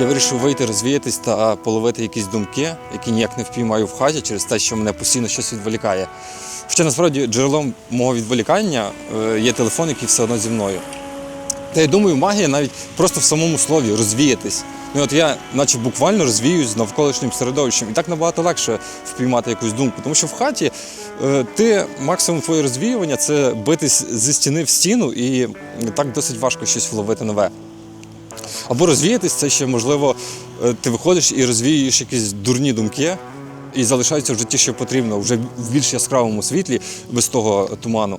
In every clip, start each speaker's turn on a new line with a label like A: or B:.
A: Я вирішив вийти, розвіятись та половити якісь думки, які ніяк не впіймаю в хаті через те, що мене постійно щось відволікає. Хоча насправді джерелом мого відволікання е, є телефон, який все одно зі мною. Та я думаю, магія навіть просто в самому слові розвіятись. Ну от я, наче буквально розвіюсь з навколишнім середовищем, і так набагато легше впіймати якусь думку. Тому що в хаті е, ти максимум твоє розвіювання це битись зі стіни в стіну, і так досить важко щось вловити нове. Або розвіятись, це ще можливо, е, ти виходиш і розвіюєш якісь дурні думки, і залишається в житті, що потрібно, вже в більш яскравому світлі, без того туману.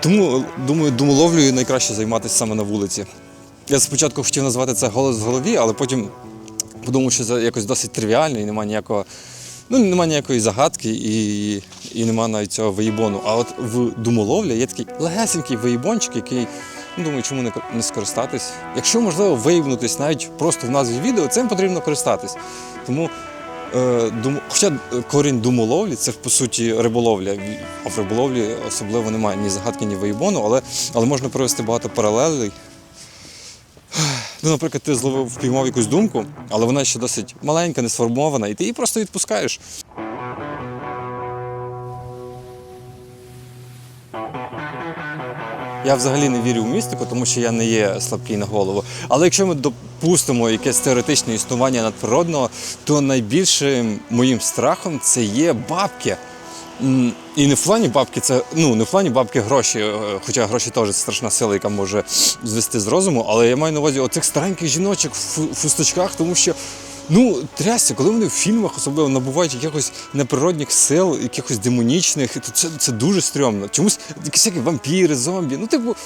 A: Тому, думаю, думоловлею найкраще займатися саме на вулиці. Я спочатку хотів назвати це голос в голові, але потім подумав, що це якось досить тривіально і немає ніякого. Ну, немає ніякої загадки і, і немає навіть цього виїбону. А от в думоловлі є такий легесенький виїбончик, який, думаю, чому не, скористатись. Якщо можливо виїбнутись навіть просто в назві відео, цим потрібно користатись. Тому Е, дум... Хоча е, корінь думоловлі це по суті риболовля. А в риболовлі особливо немає ні загадки, ні виїбону, але, але можна провести багато паралелей. Ну, наприклад, ти зловив впіймав якусь думку, але вона ще досить маленька, не сформована, і ти її просто відпускаєш. Я взагалі не вірю в містику, тому що я не є слабкий на голову. Але якщо ми допустимо якесь теоретичне існування надприродного, то найбільшим моїм страхом це є бабки. І не в плані бабки, це ну не в плані бабки гроші, е, хоча гроші теж страшна сила, яка може звести з розуму. Але я маю на увазі оцих стареньких жіночок в фусточках, тому що ну трясся, коли вони в фільмах особливо набувають якихось неприродних сил, якихось демонічних, то це, це дуже стрьомно. Чомусь якісь всякі вампіри, зомбі. Ну, типу,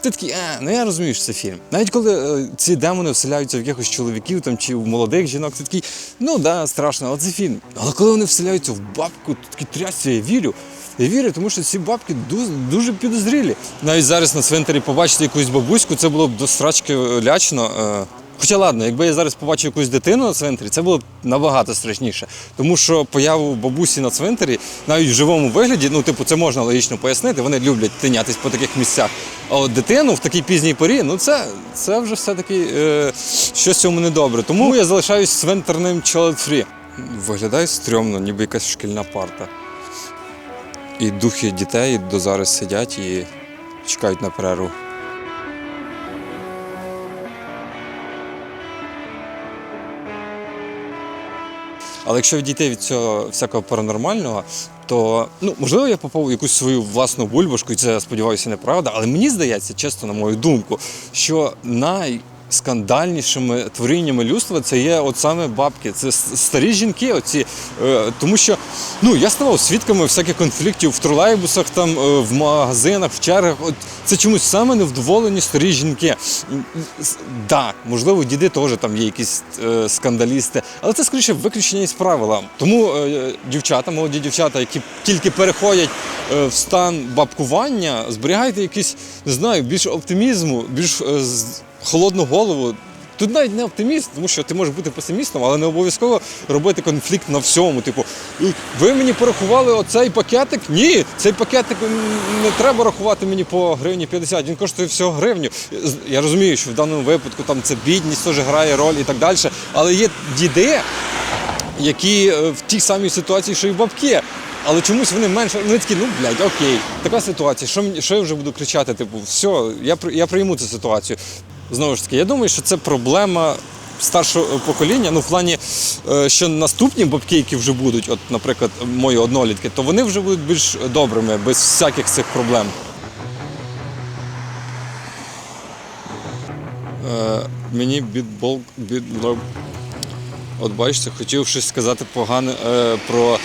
A: ти такий, а, ну я розумію, що це фільм. Навіть коли е, ці демони вселяються в якихось чоловіків там, чи в молодих жінок, ти такий, ну да, страшно, але це фільм. Але коли вони вселяються в бабку, то такий трясся, я вірю. Я вірю, тому що ці бабки дуже, дуже підозрілі. Навіть зараз на цвинтарі побачити якусь бабуську, це було б до страчки лячно. е. Хоча ладно, якби я зараз побачив якусь дитину на цвинтарі, це було б набагато страшніше. Тому що появу бабусі на цвинтарі, навіть в живому вигляді, ну, типу, це можна логічно пояснити, вони люблять тинятись по таких місцях. А от дитину в такій пізній порі, ну це, це вже все-таки е, щось цьому недобре. Тому я залишаюсь цвинтарним child-free. Виглядає стрьомно, ніби якась шкільна парта. І духи дітей до зараз сидять і чекають на перерву. Але якщо відійти від цього всякого паранормального, то ну можливо я попав якусь свою власну бульбашку, і це сподіваюся неправда. Але мені здається, чесно, на мою думку, що найскандальнішими творіннями людства це є от саме бабки. Це старі жінки, оці, е, тому що ну я ставав свідками всяких конфліктів в тролейбусах, там е, в магазинах, в чергах. От це чомусь саме невдоволені старі жінки. С- Да, можливо, діди теж там є якісь е, скандалісти, але це скоріше виключення із правила. Тому дівчата, молоді дівчата, які тільки переходять в стан бабкування, зберігайте якийсь, не знаю, більш оптимізму, більш холодну голову. Тут навіть не оптиміст, тому що ти можеш бути песимістом, але не обов'язково робити конфлікт на всьому. Типу, ви мені порахували оцей пакетик? Ні, цей пакетик не треба рахувати мені по гривні 50, він коштує всього гривню. Я розумію, що в даному випадку там це бідність теж грає роль і так далі. Але є діди, які е, в тій самій ситуації, що і бабки. Але чомусь вони менше, вони такі, ну блядь, окей, така ситуація. Що що я вже буду кричати? Типу, все, я я прийму цю ситуацію. Знову ж таки, я думаю, що це проблема старшого покоління. Ну, в плані, е, що наступні бабки, які вже будуть, от, наприклад, мої однолітки, то вони вже будуть більш добрими, без всяких цих проблем. Е, мені бітбол, бітбол, От бачите, хотів щось сказати погане е, про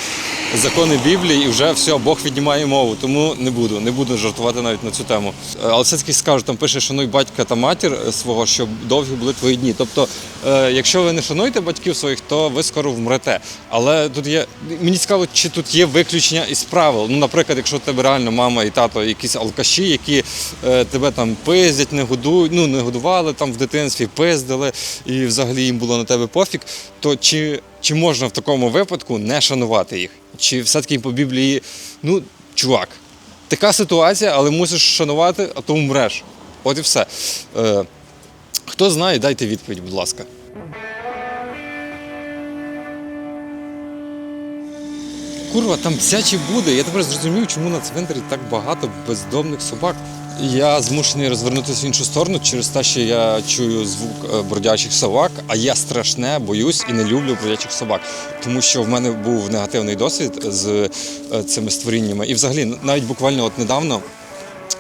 A: закони Біблії, і вже все, Бог віднімає мову, тому не буду, не буду жартувати навіть на цю тему. Е, але все-таки скажу, там пише, шануй батька та матір е, свого, щоб довгі були твої дні. Тобто, е, якщо ви не шануєте батьків своїх, то ви скоро вмрете. Але тут є, мені цікаво, чи тут є виключення із правил. Ну, наприклад, якщо у тебе реально мама і тато якісь алкаші, які тебе там пиздять, не годують, ну не годували там в дитинстві, пиздили, і взагалі їм було на тебе пофіг, то чи, чи можна в такому випадку не шанувати їх? Чи все-таки по Біблії, ну, чувак, така ситуація, але мусиш шанувати, а то умреш. От і все. Е, Хто знає, дайте відповідь, будь ласка. Курва, там псячі буде. Я тепер зрозумів, чому на цвинтарі так багато бездомних собак. Я змушений розвернутися в іншу сторону через те, що я чую звук е, бродячих собак, а я страшне боюсь і не люблю бродячих собак, тому що в мене був негативний досвід з е, цими створіннями. І взагалі, навіть буквально от недавно.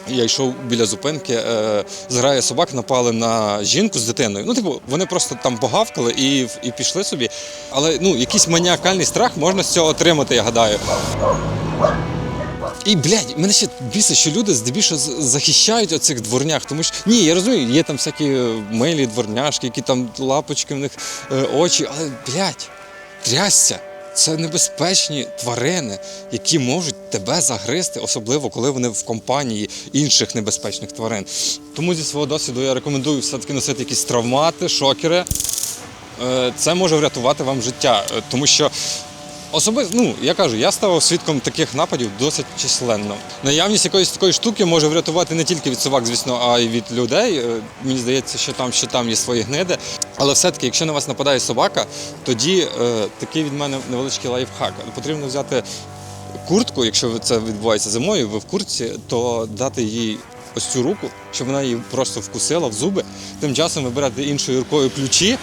A: Я йшов біля зупинки, е, зграя собак напали на жінку з дитиною. Ну, типу, вони просто там погавкали і, і пішли собі. Але ну, якийсь маніакальний страх можна з цього отримати, я гадаю. І, блядь, мене ще бісить, що люди здебільшого захищають оцих дворнях, тому що ні, я розумію, є там всякі е, милі дворняшки, які там лапочки в них е, очі, але блядь, трясся. Це небезпечні тварини, які можуть тебе загризти, особливо коли вони в компанії інших небезпечних тварин. Тому зі свого досвіду я рекомендую все-таки носити якісь травмати, шокери. Е, Це може врятувати вам життя, тому що Особисто, ну я кажу, я ставав свідком таких нападів досить численно. Наявність якоїсь такої штуки може врятувати не тільки від собак, звісно, а й від людей. Е, Мені здається, що там, що там є свої гниди. Але все-таки, якщо на вас нападає собака, тоді е, такий від мене невеличкий лайфхак. Потрібно взяти куртку, якщо це відбувається зимою, ви в куртці, то дати їй ось цю руку, щоб вона її просто вкусила в зуби. Тим часом ви берете іншою рукою ключі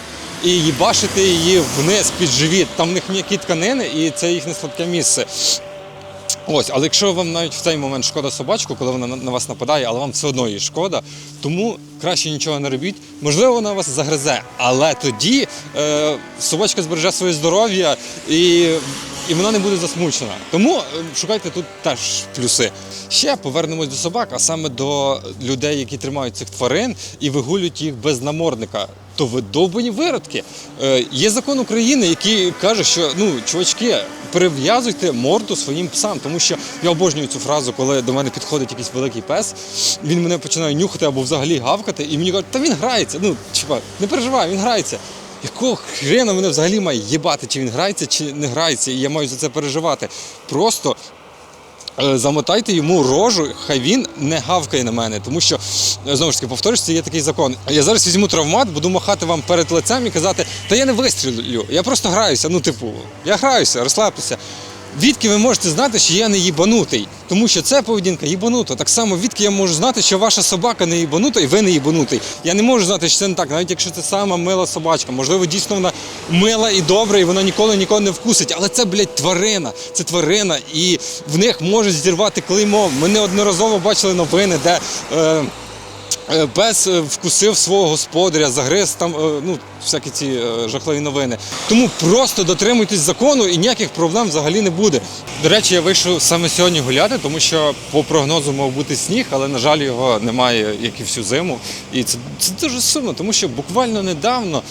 A: і їбашите її вниз під живіт. Там в них м'які тканини, і це їхнє слабке місце. Ось, але якщо вам навіть в цей момент шкода собачку, коли вона на- вас нападає, але вам все одно їй шкода, тому краще нічого не робіть. Можливо, вона вас загризе, але тоді е, собачка збереже своє здоров'я і, і вона не буде засмучена. Тому е, шукайте тут теж плюси. Ще повернемось до собак, а саме до людей, які тримають цих тварин і вигулюють їх без намордника. То ви довбані виродки. Е, є закон України, який каже, що ну, чувачки, перев'язуйте морду своїм псам, тому що я обожнюю цю фразу, коли до мене підходить якийсь великий пес, він мене починає нюхати або взагалі гавкати, і мені кажуть, та він грається. Ну, типа, не переживай, він грається. Якого хрена мене взагалі має їбати, чи він грається, чи не грається, і я маю за це переживати. Просто Е, замотайте йому рожу, хай він не гавкає на мене, тому що е, знову ж таки повторюсь, це є такий закон. Я зараз візьму травмат, буду махати вам перед лицем і казати, та я не вистрілю, я просто граюся. Ну, типу, я граюся, розслабтеся. Відки ви можете знати, що я не їбанутий, тому що це поведінка їбанута. Так само відки я можу знати, що ваша собака не їбанута і ви не їбанутий. Я не можу знати, що це не так, навіть якщо це сама мила собачка. Можливо, дійсно вона мила і добра, і вона ніколи нікого не вкусить. Але це, блядь, тварина. Це тварина, і в них можуть зірвати клеймо. Ми неодноразово бачили новини, де. Е, Пес е, вкусив свого господаря, загриз там, е, ну, всякі ці е, жахливі новини. Тому просто дотримуйтесь закону і ніяких проблем взагалі не буде. До речі, я вийшов саме сьогодні гуляти, тому що по прогнозу мав бути сніг, але, на жаль, його немає, як і всю зиму. І це, це дуже сумно, тому що буквально недавно.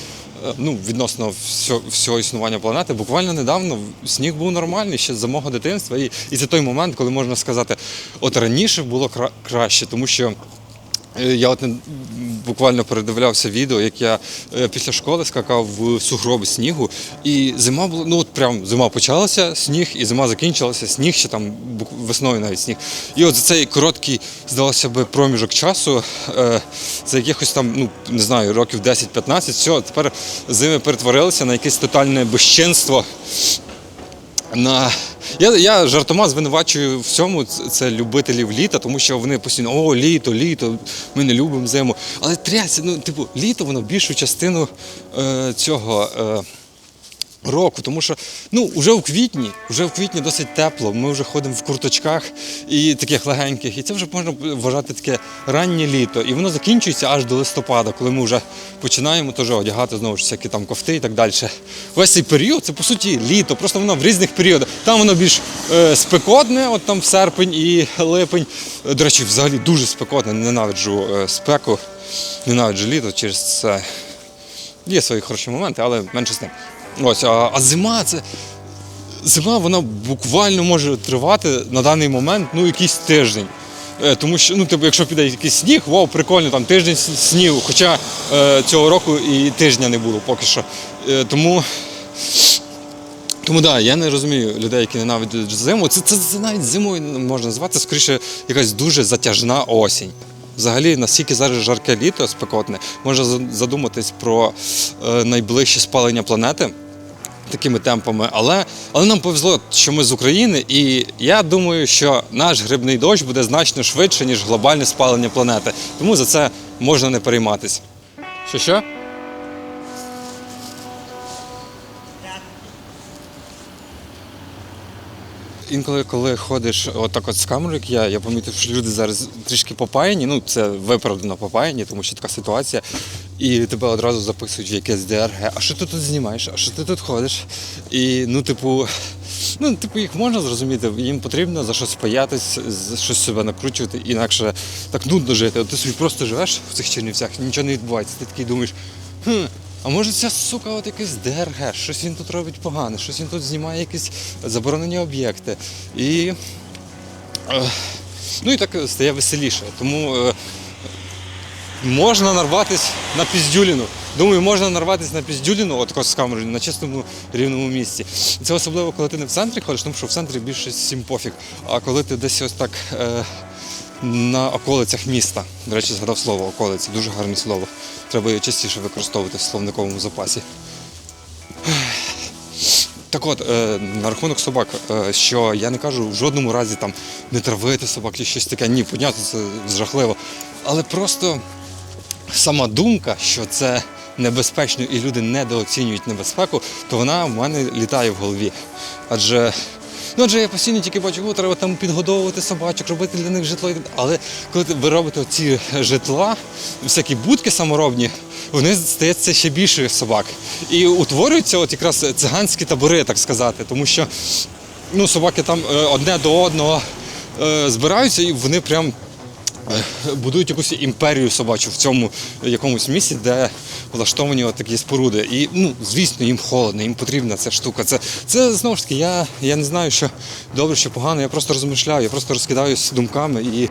A: е, Ну, відносно всього, всього існування планети, буквально недавно сніг був нормальний ще за мого дитинства. І, і це той момент, коли можна сказати, от раніше було кра- краще, тому що Е, Я от буквально передивлявся відео, як я е, після школи скакав в сугроби снігу, і зима була, ну от прям зима почалася, сніг, і зима закінчилася, сніг ще там весною навіть сніг. І от за цей короткий, здалося би, проміжок часу, е, за якихось там, ну не знаю, років 10-15, все, тепер зими перетворилися на якесь тотальне безчинство. На... Я, я жартома звинувачую всьому це любителів літа, тому що вони постійно о, літо, літо, ми не любимо зиму. Але трясся, ну, типу, літо воно більшу частину е, цього. Е, Року, тому що ну вже у квітні, вже в квітні досить тепло. Ми вже ходимо в курточках і таких легеньких, і це вже можна вважати таке раннє літо. І воно закінчується аж до листопада, коли ми вже починаємо теж одягати знову ж всякі там кофти і так далі. Весь цей період це по суті літо, просто воно в різних періодах. Там воно більш е, спекотне, от там в серпень і липень. До речі, взагалі дуже спекотне, ненавиджу е, спеку, ненавиджу літо через це. Є свої хороші моменти, але менше з тим. Ось, а, а зима це. Зима вона буквально може тривати на даний момент ну, якийсь тиждень. Е, Тому що, ну, типу, якщо піде якийсь сніг, вау, прикольно, там тиждень снігу. Хоча е, цього року і тижня не було поки що. Е, тому, тому да, я не розумію людей, які ненавидять зиму. Це, це, це навіть зимою не можна назвати, скоріше якась дуже затяжна осінь. Взагалі, наскільки зараз жарке літо спекотне, можна задуматись про е, найближче спалення планети такими темпами. Але, але нам повезло, що ми з України, і я думаю, що наш грибний дощ буде значно швидше, ніж глобальне спалення планети. Тому за це можна не перейматись. Що що? Інколи, коли ходиш отак от з камерою, як я, я помітив, що люди зараз трішки попаяні. Ну, це виправдано попаяні, тому що така ситуація. І тебе одразу записують в якесь ДРГ. А що ти тут знімаєш? А що ти тут ходиш? І ну, типу, ну, типу, їх можна зрозуміти. Їм потрібно за щось паятись, за щось себе накручувати, інакше так нудно жити. От ти собі просто живеш в цих чернівцях, нічого не відбувається. Ти такий думаєш, хм, а може ця сука, от якийсь ДРГ, щось він тут робить погане, щось він тут знімає якісь заборонені об'єкти. І, е, ну і так стає веселіше. Тому е, можна нарватися на піздюліну. Думаю, можна нарватися на піздюліну, от з камерою, на чистому рівному місці. Це особливо, коли ти не в центрі ходиш, тому що в центрі більше всім пофіг. А коли ти десь ось так е, на околицях міста. До речі, згадав слово околиці, дуже гарне слово. Треба його частіше використовувати в словниковому запасі. Так от, е, на рахунок собак, е, що я не кажу в жодному разі там не травити собак чи щось таке. Ні, понятно, це жахливо. Але просто сама думка, що це небезпечно і люди недооцінюють небезпеку, то вона в мене літає в голові. Адже. Ну, адже я постійно тільки бачу, о, треба там підгодовувати собачок, робити для них житло. Але коли ви робите ці житла, всякі будки саморобні, вони стається ще більше собак. І утворюються от якраз циганські табори, так сказати, тому що ну, собаки там е, одне до одного е, збираються і вони прям будують якусь імперію собачу в цьому якомусь місці, де влаштовані такі споруди. І ну, звісно, їм холодно, їм потрібна ця штука. Це, це знову ж таки, я, я не знаю, що добре, що погано, я просто розмишляю, я просто розкидаюсь думками і